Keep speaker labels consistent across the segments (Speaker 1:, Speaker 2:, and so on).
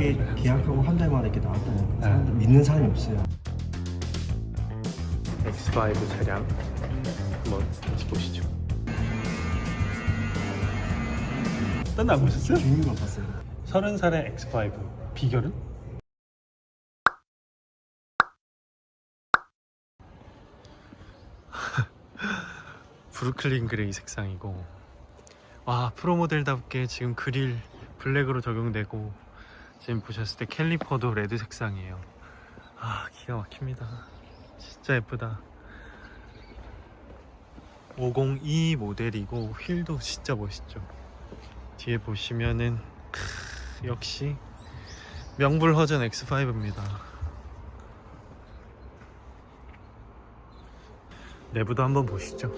Speaker 1: 이게
Speaker 2: 받으면
Speaker 1: 계약하고 한 달 만에 이렇게 나왔다는
Speaker 2: 네.
Speaker 1: 사람들 믿는 사람이 없어요.
Speaker 2: X5 차량 한번 같이 보시죠. 딴안 보셨어요?
Speaker 1: 주인만 봤어요.
Speaker 2: 30살의 X5 비결은? 브루클린 그레이 색상이고 와 프로모델답게 지금 그릴 블랙으로 적용되고 지금 보셨을 때 캘리퍼도 레드 색상이에요 아 기가 막힙니다 진짜 예쁘다 502 모델이고 휠도 진짜 멋있죠 뒤에 보시면은 크, 역시 명불허전 X5입니다. 내부도 한번 보시죠.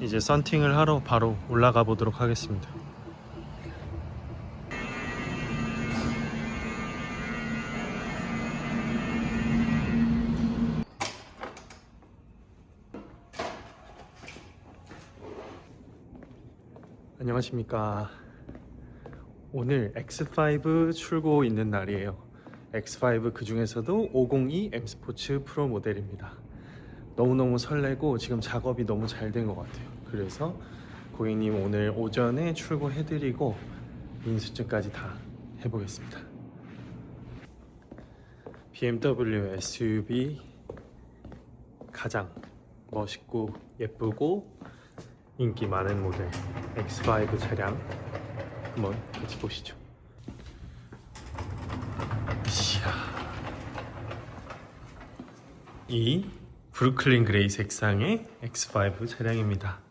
Speaker 2: 이제 썬팅을 하러 바로 올라가 보도록 하겠습니다. 안녕하십니까. 오늘 X5 출고 있는 날이에요. X5 그 중에서도 502 M 스포츠 프로 모델입니다. 너무너무 설레고 지금 작업이 너무 잘 된 것 같아요. 그래서 고객님 오늘 오전에 출고해드리고 인수증까지 다 해보겠습니다. BMW SUV 가장 멋있고 예쁘고 인기 많은 모델 X5 차량 한번 같이 보시죠. 이 브루클린 그레이 색상의 X5 차량입니다.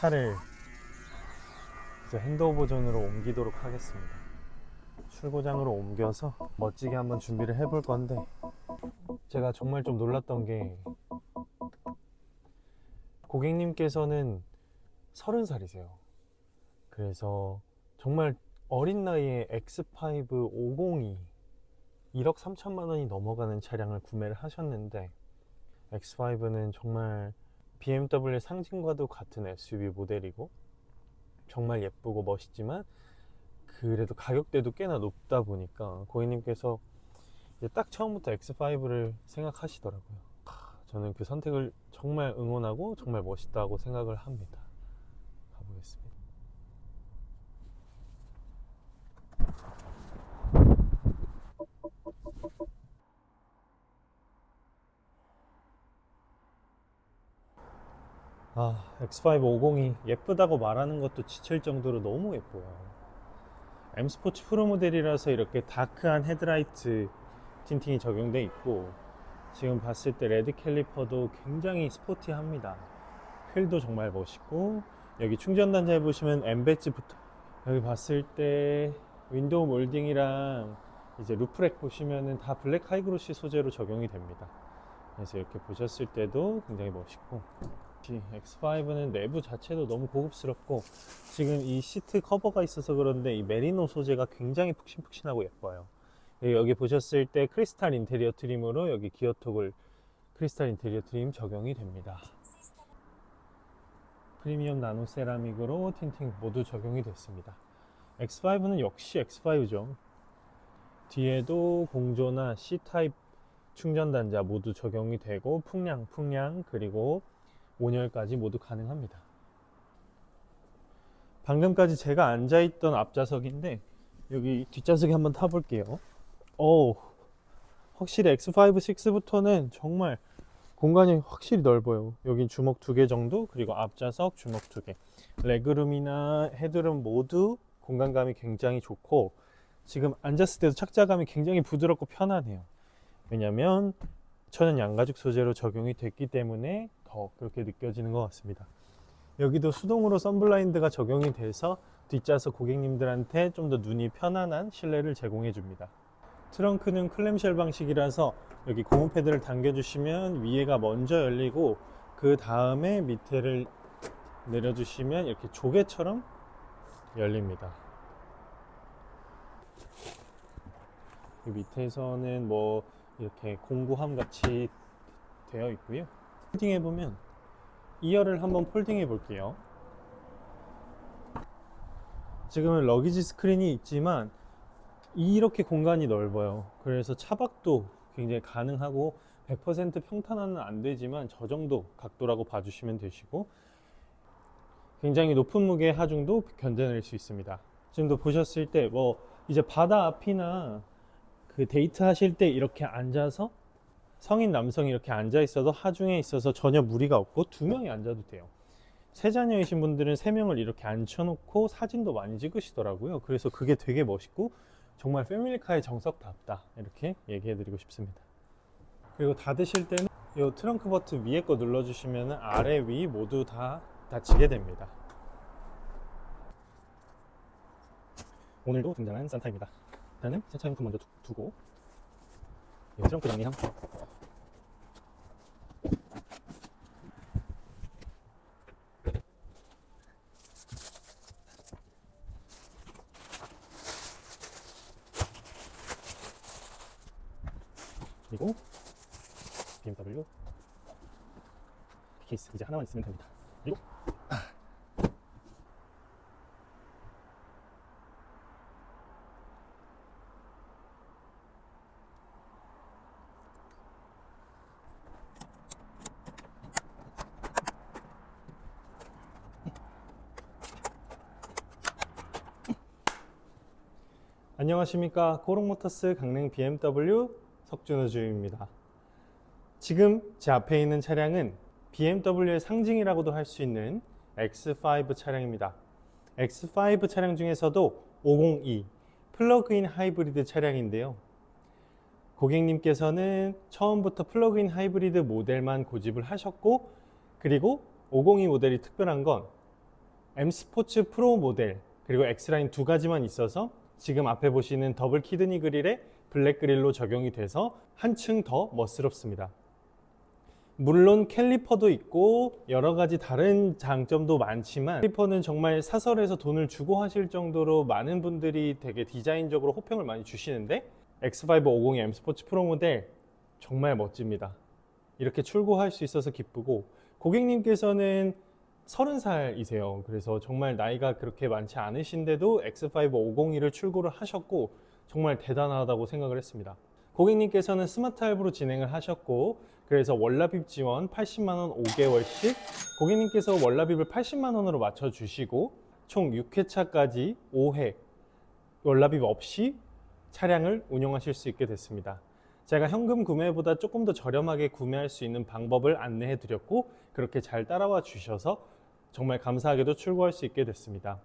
Speaker 2: 차를 이제 핸드오버 존으로 옮기도록 하겠습니다. 출고장으로 옮겨서 멋지게 한번 준비를 해볼 건데 제가 정말 좀 놀랐던 게 고객님께서는 30살이세요. 그래서 정말 어린 나이에 X5 502 1억 3천만 원이 넘어가는 차량을 구매를 하셨는데 X5는 정말 BMW 상징과도 같은 SUV 모델이고 정말 예쁘고 멋있지만 그래도 가격대도 꽤나 높다 보니까 고객님께서 딱 처음부터 X5를 생각하시더라고요. 하, 저는 그 선택을 정말 응원하고 정말 멋있다고 생각을 합니다. 아, X5 502 예쁘다고 말하는 것도 지칠 정도로 너무 예뻐요. M 스포츠 프로 모델이라서 이렇게 다크한 헤드라이트 틴팅이 적용돼 있고 지금 봤을 때 레드 캘리퍼도 굉장히 스포티합니다. 휠도 정말 멋있고 여기 충전 단자에 보시면 M 배지부터 여기 봤을 때 윈도우 몰딩이랑 이제 루프렉 보시면은 다 블랙 하이그로시 소재로 적용이 됩니다. 그래서 이렇게 보셨을 때도 굉장히 멋있고 X5는 내부 자체도 너무 고급스럽고 지금 이 시트 커버가 있어서 그런데 이 메리노 소재가 굉장히 푹신푹신하고 예뻐요. 예, 여기 보셨을 때 크리스탈 인테리어 트림으로 여기 기어톡을 크리스탈 인테리어 트림 적용이 됩니다. 프리미엄 나노 세라믹으로 틴팅 모두 적용이 됐습니다. X5는 역시 X5죠. 뒤에도 공조나 C타입 충전 단자 모두 적용이 되고 풍량, 풍량 그리고 온열까지 모두 가능합니다. 방금까지 제가 앉아있던 앞좌석인데 여기 뒷좌석에 한번 타볼게요. 오, 확실히 X5, 6부터는 정말 공간이 확실히 넓어요. 여긴 주먹 두 개 정도, 그리고 앞좌석 주먹 두 개. 레그룸이나 헤드룸 모두 공간감이 굉장히 좋고 지금 앉았을 때도 착자감이 굉장히 부드럽고 편하네요. 왜냐면 천연 양가죽 소재로 적용이 됐기 때문에 더 그렇게 느껴지는 것 같습니다. 여기도 수동으로 선블라인드가 적용이 돼서 뒷좌석 고객님들한테 좀 더 눈이 편안한 실내를 제공해 줍니다. 트렁크는 클램쉘 방식이라서 여기 고무 패드를 당겨주시면 위에가 먼저 열리고 그 다음에 밑에를 내려주시면 이렇게 조개처럼 열립니다. 그 밑에서는 뭐 이렇게 공구함 같이 되어 있고요. 폴딩해 보면 2열을 한번 폴딩해 볼게요. 지금은 러기지 스크린이 있지만 이렇게 공간이 넓어요. 그래서 차박도 굉장히 가능하고 100% 평탄화는 안 되지만 저 정도 각도라고 봐주시면 되시고 굉장히 높은 무게의 하중도 견뎌낼 수 있습니다. 지금도 보셨을 때 뭐 이제 바다 앞이나 그 데이트 하실 때 이렇게 앉아서 성인 남성이 이렇게 앉아 있어도 하중에 있어서 전혀 무리가 없고 두 명이 앉아도 돼요. 세 자녀이신 분들은 세 명을 이렇게 앉혀놓고 사진도 많이 찍으시더라고요. 그래서 그게 되게 멋있고 정말 패밀리카의 정석답다 이렇게 얘기해드리고 싶습니다. 그리고 닫으실 때는 이 트렁크 버튼 위에 거 눌러주시면 아래 위 모두 다 닫히게 됩니다. 오늘도 등장한 산타입니다. 일단은 세차용품 먼저 두- 두고 이 트렁크 정리함 그리고 BMW 케이스 이제 하나만 있으면 됩니다. 그리고 안녕하십니까 코롱모터스 강릉 BMW 석준호 주임입니다. 지금 제 앞에 있는 차량은 BMW의 상징이라고도 할 수 있는 X5 차량입니다. X5 차량 중에서도 502 플러그인 하이브리드 차량인데요. 고객님께서는 처음부터 플러그인 하이브리드 모델만 고집을 하셨고 그리고 502 모델이 특별한 건 M 스포츠 프로 모델 그리고 X라인 두 가지만 있어서 지금 앞에 보시는 더블 키드니 그릴에 블랙 그릴로 적용이 돼서 한층 더 멋스럽습니다. 물론 캘리퍼도 있고 여러 가지 다른 장점도 많지만 캘리퍼는 정말 사설에서 돈을 주고 하실 정도로 많은 분들이 되게 디자인적으로 호평을 많이 주시는데 X5 502 M 스포츠 프로 모델 정말 멋집니다. 이렇게 출고할 수 있어서 기쁘고 고객님께서는 30살이세요. 그래서 정말 나이가 그렇게 많지 않으신데도 X5 502를 출고를 하셨고 정말 대단하다고 생각을 했습니다. 고객님께서는 스마트 할부로 진행을 하셨고 그래서 월납입 지원 80만 원 5개월씩 고객님께서 월납입을 80만 원으로 맞춰 주시고 총 6회차까지 5회 월납입 없이 차량을 운영하실 수 있게 됐습니다. 제가 현금 구매보다 조금 더 저렴하게 구매할 수 있는 방법을 안내해 드렸고 그렇게 잘 따라와 주셔서 정말 감사하게도 출고할 수 있게 됐습니다.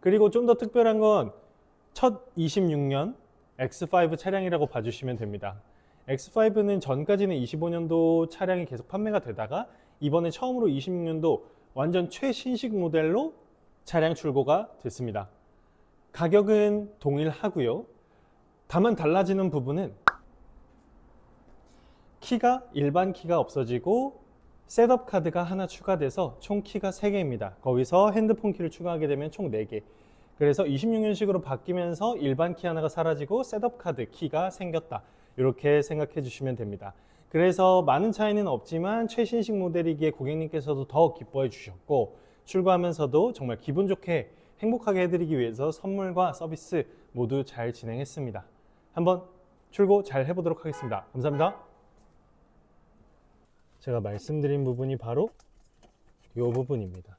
Speaker 2: 그리고 좀 더 특별한 건 첫 26년 X5 차량이라고 봐주시면 됩니다. X5는 전까지는 25년도 차량이 계속 판매가 되다가 이번에 처음으로 26년도 완전 최신식 모델로 차량 출고가 됐습니다. 가격은 동일하고요. 다만 달라지는 부분은 키가 일반 키가 없어지고 셋업 카드가 하나 추가돼서 총 키가 3개입니다. 거기서 핸드폰 키를 추가하게 되면 총 4개. 그래서 26년식으로 바뀌면서 일반 키 하나가 사라지고 셋업 카드 키가 생겼다. 이렇게 생각해 주시면 됩니다. 그래서 많은 차이는 없지만 최신식 모델이기에 고객님께서도 더 기뻐해 주셨고 출고하면서도 정말 기분 좋게 행복하게 해드리기 위해서 선물과 서비스 모두 잘 진행했습니다. 한번 출고 잘 해보도록 하겠습니다. 감사합니다. 제가 말씀드린 부분이 바로 이 부분입니다.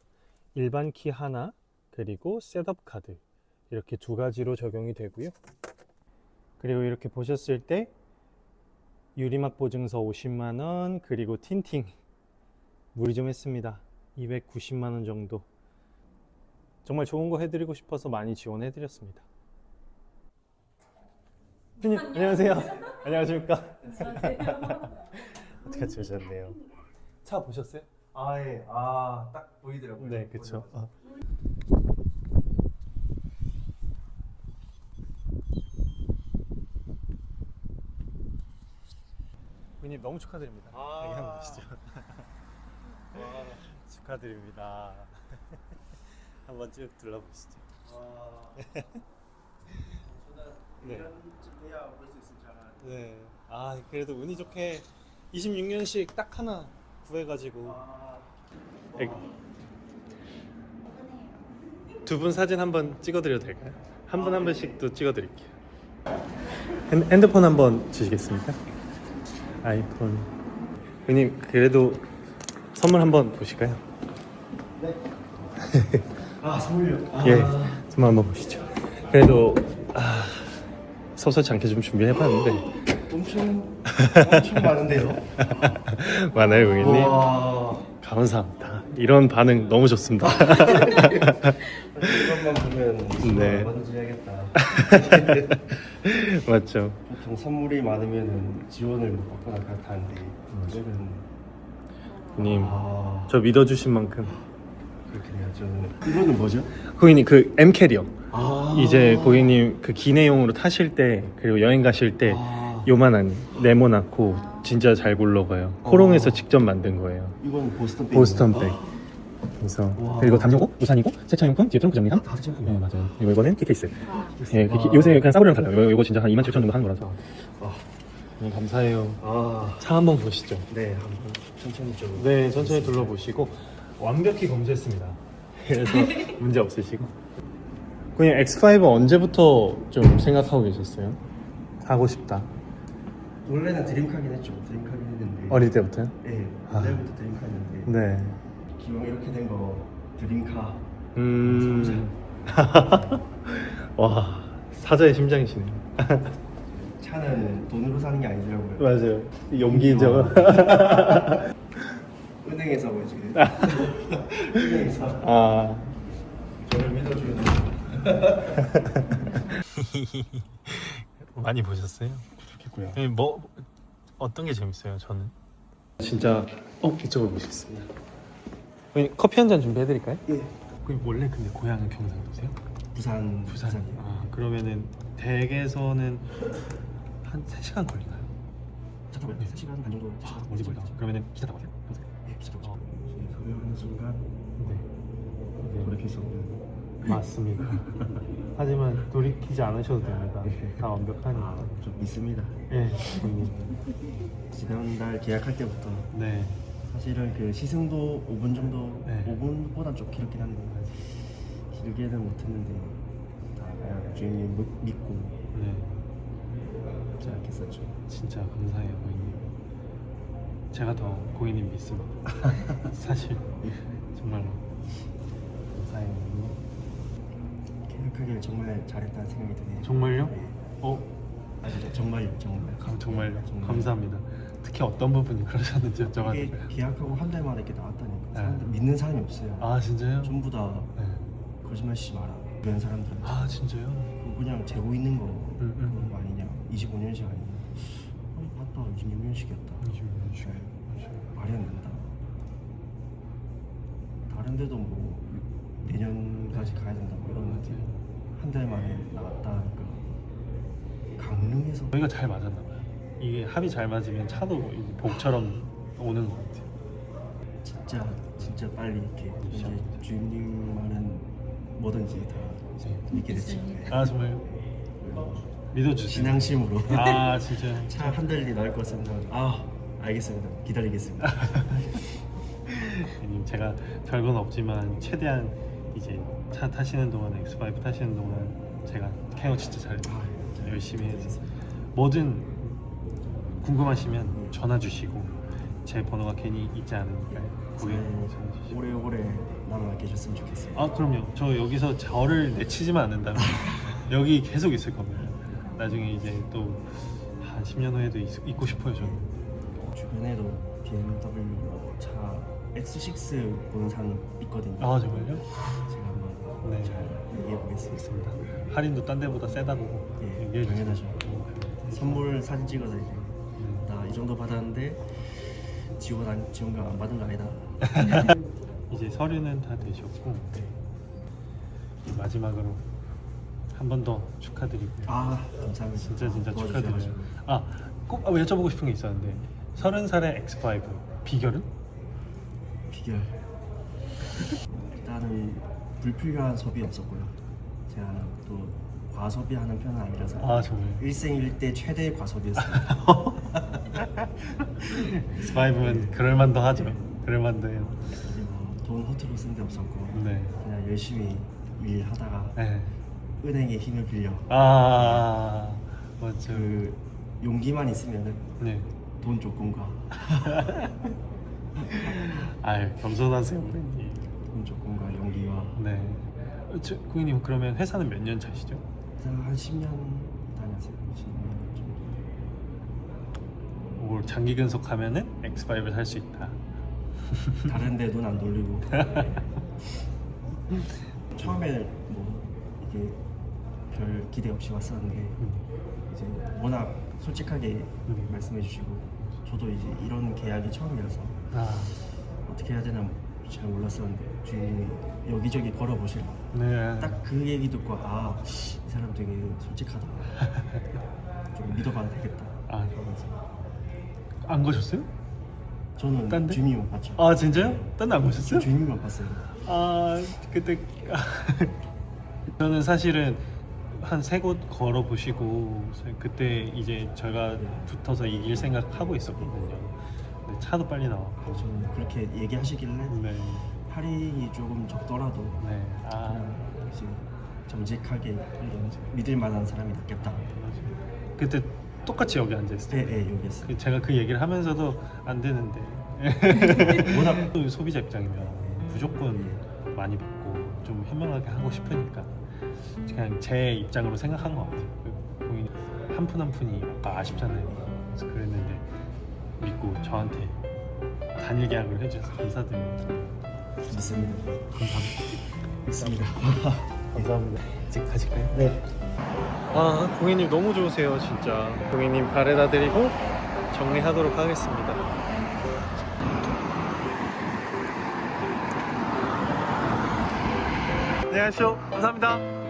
Speaker 2: 일반 키 하나 그리고 셋업 카드 이렇게 두 가지로 적용이 되고요. 그리고 이렇게 보셨을 때 유리막 보증서 50만 원 그리고 틴팅 무리 좀 했습니다. 290만 원 정도. 정말 좋은 거 해드리고 싶어서 많이 지원해드렸습니다. 안녕하세요. 안녕하십니까? 어떻게 지내셨네요? 차 보셨어요?
Speaker 1: 아예 아딱 보이더라고요.
Speaker 2: 네, 그쵸. 어. 부님 너무 축하드립니다.
Speaker 1: 아.
Speaker 2: 여기 한번 보시죠.
Speaker 1: 와,
Speaker 2: 축하드립니다. 한번 쭉 둘러보시죠.
Speaker 1: 와. 저는
Speaker 2: 네.
Speaker 1: 이런쯤 돼야 볼 수 있을 줄 알았는데.
Speaker 2: 네. 아 그래도 운이 좋게 26년씩 딱 하나 구해가지고
Speaker 1: 아,
Speaker 2: 두분 사진 한번 찍어드려도 될까요? 한 분 한 분씩 또 찍어드릴게요. 핸, 핸드폰 한번 주시겠습니까? 아이폰. 형님 그래도 선물 한번 보실까요?
Speaker 1: 네. 아 선물요. 아,
Speaker 2: 예, 선물 한번 보시죠. 그래도 아, 섭섭치 않게 좀 준비해봤는데
Speaker 1: 엄청 엄청 많은데요.
Speaker 2: 많아요, 고객님.
Speaker 1: 와.
Speaker 2: 감사합니다. 이런 반응 너무 좋습니다.
Speaker 1: 이것만 보면
Speaker 2: 네.
Speaker 1: 뭐든지 해야겠다.
Speaker 2: 맞죠?
Speaker 1: 보통 선물이 많으면은 지원을 못 받거나 그렇다는데 이거는
Speaker 2: 형님,
Speaker 1: 아
Speaker 2: 저 믿어주신 만큼
Speaker 1: 그렇게 돼야죠. 이거는 뭐죠?
Speaker 2: 고객님 그 M 캐리어
Speaker 1: 아
Speaker 2: 이제 고객님 그 기내용으로 타실 때 그리고 여행 가실 때
Speaker 1: 아,
Speaker 2: 요만한 네모나고 진짜 잘 굴러가요. 코롱에서 직접 만든 거예요.
Speaker 1: 이건 보스턴 백.
Speaker 2: 보스턴 백. 그래서
Speaker 1: 와.
Speaker 2: 그리고 담요고 우산이고 세차용품 뒤에 트렁크 정리함.
Speaker 1: 다 드셔
Speaker 2: 네 맞아요. 그리고 이거는 키케이스. 예, 그 키- 요새 그냥 싸구려랑 달라요. 이거, 이거 진짜 한 2만 7천 정도 하는 거라서.
Speaker 1: 아,
Speaker 2: 네, 감사해요.
Speaker 1: 아,
Speaker 2: 차 한번 보시죠.
Speaker 1: 네, 한번 천천히 좀.
Speaker 2: 네, 천천히 둘러보시고 완벽히 검수했습니다. 그래서 문제 없으시고. 그냥 X5 언제부터 좀 생각하고 계셨어요? 사고 싶다.
Speaker 1: 원래는 드림카긴 했죠. 드림카긴 했는데.
Speaker 2: 어릴 때부터요?
Speaker 1: 네,
Speaker 2: 아.
Speaker 1: 옛날부터 드림카였는데.
Speaker 2: 네.
Speaker 1: 기왕 이렇게 된 거 드림카.
Speaker 2: 음. 와, 사자의 심장이시네요.
Speaker 1: 차는 돈으로 사는 게 아니더라고요.
Speaker 2: 맞아요. 용기죠.
Speaker 1: 은행에서 뭐지? 은행에서
Speaker 2: 아.
Speaker 1: 저를 믿어주는.
Speaker 2: 많이 보셨어요?
Speaker 1: 좋겠고요.
Speaker 2: 네, 뭐 어떤 게 재밌어요? 저는 진짜 어 이쪽으로 모시겠습니다. 고객님, 커피 한 잔 준비해 드릴까요?
Speaker 1: 예.
Speaker 2: 고객님 원래 근데 고향은 경상도세요?
Speaker 1: 부산 부산이요.
Speaker 2: 아 그러면은 댁에서는 한 3시간 걸리나요?
Speaker 1: 차 타고 3시간 반 정도.
Speaker 2: 아 멀리 멀다. 그러면은 기차 타고 가세요? 평소에?
Speaker 1: 예, 기차 타고.
Speaker 2: 어.
Speaker 1: 소유하는 순간
Speaker 2: 네.
Speaker 1: 수 없는.
Speaker 2: 맞습니다. 하지만 돌이키지 않으셔도 됩니다. 다 완벽하니까.
Speaker 1: 아, 좀 믿습니다.
Speaker 2: 예.
Speaker 1: 지난달 계약할 때부터
Speaker 2: 네.
Speaker 1: 사실은 그 시승도 5분 정도,
Speaker 2: 네.
Speaker 1: 5분보다 좀 길었긴 한데 길게는 못했는데 다 그냥 주인님 믿- 믿고
Speaker 2: 네.
Speaker 1: 계약했었죠.
Speaker 2: 진짜 감사해요 고객님 제가 더 고객님 믿습니다 사실 정말로 감사해요
Speaker 1: 계약하길 정말 잘했다는 생각이 드네요.
Speaker 2: 정말요?
Speaker 1: 네.
Speaker 2: 어?
Speaker 1: 아 진짜 정말 정말.
Speaker 2: 감, 정말요?
Speaker 1: 정말.
Speaker 2: 감사합니다 특히 어떤 부분이 그러셨는지
Speaker 1: 이게
Speaker 2: 여쭤봐도
Speaker 1: 계약하고 한 달 만에 이렇게 나왔다니까
Speaker 2: 네.
Speaker 1: 사람들 믿는 사람이 없어요.
Speaker 2: 아 진짜요?
Speaker 1: 전부 다
Speaker 2: 네.
Speaker 1: 거짓말 치지 마라. 이런 사람들은
Speaker 2: 아 진짜요?
Speaker 1: 그냥 재고 있는 거
Speaker 2: 음, 음.
Speaker 1: 그거 아니냐 25년씩 아니냐 아니 맞다 26년씩이었다
Speaker 2: 26년씩
Speaker 1: 말이 안 된다 다른 데도 뭐 내년까지 가야 된다 뭐 이러는데 한 달 만에 나왔다 하니까 강릉에서.
Speaker 2: 저희가 잘 맞았나 봐요. 이게 합이 잘 맞으면 차도 이제 복처럼 오는 것 같아요.
Speaker 1: 진짜 진짜 빨리 이렇게 이제 주임님 말은 뭐든지 다 이제 믿게 됐죠. 네.
Speaker 2: 아 정말요? 믿어주세요.
Speaker 1: 신앙심으로.
Speaker 2: 아 진짜요?
Speaker 1: 차한달뒤 나올 것 같습니다 아 알겠습니다. 기다리겠습니다.
Speaker 2: 형님 제가 별건 없지만 최대한 이제 차 타시는 동안 X5 타시는 동안 제가 케어 진짜 잘
Speaker 1: 아, 예.
Speaker 2: 열심히 해서 뭐든 궁금하시면 전화 주시고 제 번호가 괜히 있지 않으니까요. 거기
Speaker 1: 네.
Speaker 2: 전화 주시고.
Speaker 1: 오래오래 남아 계셨으면 좋겠습니다
Speaker 2: 아 그럼요. 저 여기서 저를 내치지만 않는다면 여기 계속 있을 겁니다. 나중에 이제 또 한 10년 후에도 있, 있고 싶어요 저는.
Speaker 1: 주변에도 BMW 차 X6 보는 사람 있거든요.
Speaker 2: 아 정말요?
Speaker 1: 제가 한번
Speaker 2: 네.
Speaker 1: 잘 얘기해 보겠습니다.
Speaker 2: 할인도 딴 데보다 세다고
Speaker 1: 예,
Speaker 2: 얘기해 주세요.
Speaker 1: 당연하죠.
Speaker 2: 어,
Speaker 1: 선물 사진 찍어서 이제
Speaker 2: 음.
Speaker 1: 나이 정도 받았는데 지원 안 지원금 안 받은 거 아니다.
Speaker 2: 이제 서류는 다 되셨고 마지막으로 한 번 더 축하드리고요.
Speaker 1: 아 감사합니다.
Speaker 2: 진짜 진짜
Speaker 1: 도와주셔가지고.
Speaker 2: 축하드려요. 아꼭 아, 여쭤보고 싶은 게 있었는데 서른 살의 X5 비결은?
Speaker 1: 비결. 일단은 불필요한 소비 없었고요. 제가 또 과소비하는 편은 아니라서
Speaker 2: 아 정말
Speaker 1: 일생일대 최대의 과소비였습니다.
Speaker 2: X5는 그럴만도 하죠. 그럴만도 해요.
Speaker 1: 그리고 돈 허투루 쓴 데 없었고
Speaker 2: 네.
Speaker 1: 그냥 열심히 일하다가
Speaker 2: 네.
Speaker 1: 은행의 힘을 빌려
Speaker 2: 아 맞죠.
Speaker 1: 그 용기만 있으면
Speaker 2: 네.
Speaker 1: 돈 조금과
Speaker 2: 아유 겸손하세요.
Speaker 1: 돈 용기와
Speaker 2: 네. 어, 저, 고객님 그러면 회사는 몇 년 차시죠?
Speaker 1: 한 10년 다녔어요. 10년 정도.
Speaker 2: 뭘 장기 근속하면은 X5를 살 수 있다.
Speaker 1: 다른 데 눈 안 돌리고 처음에 뭐 이게 별 기대 없이 왔었는데
Speaker 2: 음.
Speaker 1: 이제 워낙 솔직하게
Speaker 2: 음.
Speaker 1: 말씀해 주시고 저도 이제 이런 계약이 처음이라서
Speaker 2: 아,
Speaker 1: 어떻게 해야 되나 잘 몰랐었는데 주인이 여기저기 걸어보시라
Speaker 2: 네.
Speaker 1: 딱 그 얘기 듣고 아 이 사람 되게 솔직하다 좀 믿어봐도 되겠다
Speaker 2: 아.
Speaker 1: 하면서
Speaker 2: 안 거셨어요?
Speaker 1: 저는
Speaker 2: 딴 데?
Speaker 1: 주님만 봤죠
Speaker 2: 아 진짜요? 딴 데 안 거셨어요?
Speaker 1: 주님만 봤어요
Speaker 2: 아 그때 저는 사실은 한 세 곳 걸어 보시고 그때 이제 저희가 붙어서 이길 생각 하고 있었거든요. 차도 빨리 나와.
Speaker 1: 아, 저는 그렇게 얘기하시길래
Speaker 2: 네,
Speaker 1: 할인이 조금 적더라도
Speaker 2: 네. 아
Speaker 1: 그냥 이제 정직하게 이런 믿을 만한 사람이 낫겠다.
Speaker 2: 맞아요. 그때 똑같이 여기 앉아 있어요.
Speaker 1: 네, 네 여기였어요.
Speaker 2: 그 제가 그 얘기를 하면서도 안 되는데
Speaker 1: 워낙
Speaker 2: 또 소비자 입장이면 무조건 많이 받고 좀 현명하게 하고 싶으니까 그냥 제 입장으로 생각한 것 같아요. 그 고객님 한푼 한 푼이 아까 아쉽잖아요. 그래서 그랬는데 믿고 저한테 단일 계약을 해주셔서 감사드립니다.
Speaker 1: 믿습니다.
Speaker 2: 감사합니다.
Speaker 1: 믿습니다.
Speaker 2: 감사합니다. 이제 가실까요?
Speaker 1: 네.
Speaker 2: 아 고객님 너무 좋으세요 진짜. 고객님 바래다 드리고 정리하도록 하겠습니다. 안녕하세요. 감사합니다.